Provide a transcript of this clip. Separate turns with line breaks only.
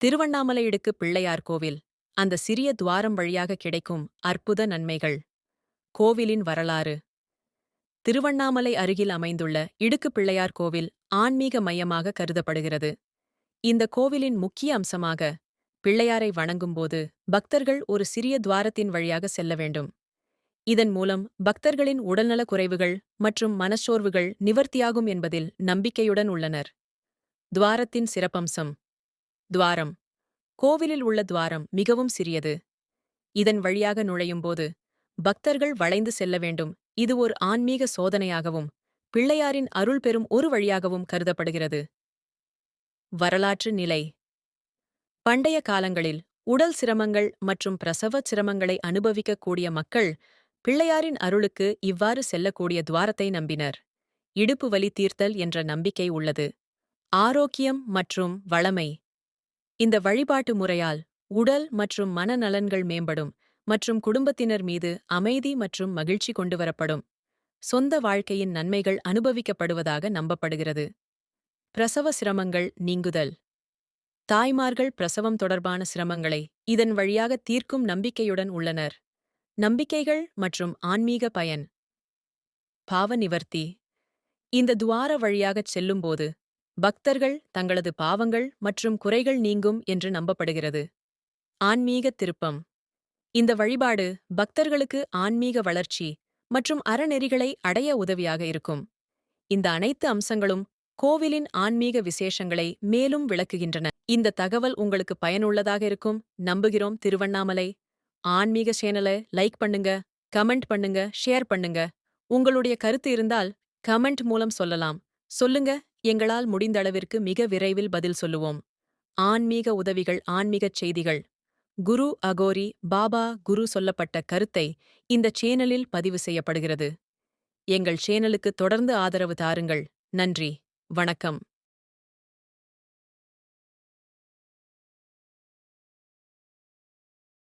திருவண்ணாமலை இடுக்கு பிள்ளையார் கோவில். அந்த சிறிய துவாரம் வழியாக கிடைக்கும் அற்புத நன்மைகள். கோவிலின் வரலாறு. திருவண்ணாமலை அருகில் அமைந்துள்ள இடுக்கு பிள்ளையார் கோவில் ஆன்மீக மையமாக கருதப்படுகிறது. இந்த கோவிலின் முக்கிய அம்சமாக பிள்ளையாரை வணங்கும்போது பக்தர்கள் ஒரு சிறிய துவாரத்தின் வழியாக செல்ல வேண்டும். இதன் மூலம் பக்தர்களின் உடல்நலக் குறைவுகள் மற்றும் மனச்சோர்வுகள் நிவர்த்தியாகும் என்பதில் நம்பிக்கையுடன் உள்ளனர். துவாரத்தின் சிறப்பம்சம். துவாரம். கோவிலில் உள்ள துவாரம் மிகவும் சிறியது. இதன் வழியாக நுழையும்போது பக்தர்கள் வளைந்து செல்ல வேண்டும். இது ஒரு ஆன்மீக சோதனையாகவும் பிள்ளையாரின் அருள் பெறும் ஒரு வழியாகவும் கருதப்படுகிறது. வரலாற்று நிலை. பண்டைய காலங்களில் உடல் சிரமங்கள் மற்றும் பிரசவ சிரமங்களை அனுபவிக்கக்கூடிய மக்கள் பிள்ளையாரின் அருளுக்கு இவ்வாறு செல்லக்கூடிய துவாரத்தை நம்பினர். இடுப்பு வலி தீர்த்தல் என்ற நம்பிக்கை உள்ளது. ஆரோக்கியம் மற்றும் வளமை. இந்த வழிபாட்டு முறையால் உடல் மற்றும் மனநலன்கள் மேம்படும் மற்றும் குடும்பத்தினர் மீது அமைதி மற்றும் மகிழ்ச்சி கொண்டுவரப்படும் சொந்த வாழ்க்கையின் நன்மைகள் அனுபவிக்கப்படுவதாக நம்பப்படுகிறது. பிரசவ சிரமங்கள் நீங்குதல். தாய்மார்கள் பிரசவம் தொடர்பான சிரமங்களை இதன் வழியாக தீர்க்கும் நம்பிக்கையுடன் உள்ளனர். நம்பிக்கைகள் மற்றும் ஆன்மீக பயன். பாவ நிவர்த்தி. இந்த துவார வழியாகச் செல்லும்போது பக்தர்கள் தங்களது பாவங்கள் மற்றும் குறைகள் நீங்கும் என்று நம்பப்படுகிறது. ஆன்மீக திருப்பம். இந்த வழிபாடு பக்தர்களுக்கு ஆன்மீக வளர்ச்சி மற்றும் அறநெறிகளை அடைய உதவியாக இருக்கும். இந்த அனைத்து அம்சங்களும் கோவிலின் ஆன்மீக விசேஷங்களை மேலும் விளக்குகின்றன. இந்த தகவல் உங்களுக்கு பயனுள்ளதாக இருக்கும். நம்புகிறோம் திருவண்ணாமலை. ஆன்மீக சேனலை லைக் பண்ணுங்க கமெண்ட் பண்ணுங்க ஷேர் பண்ணுங்க. உங்களுடைய கருத்து இருந்தால் கமெண்ட் மூலம் சொல்லலாம். சொல்லுங்க எங்களால் முடிந்த அளவிற்கு மிக விரைவில் பதில் சொல்லுவோம். ஆன்மீக உதவிகள் ஆன்மீகச் செய்திகள். குரு அகோரி பாபா குரு சொல்லப்பட்ட கருத்தை இந்த சேனலில் பதிவு செய்யப்படுகிறது. எங்கள் சேனலுக்கு தொடர்ந்து ஆதரவு தாருங்கள். நன்றி. வணக்கம்.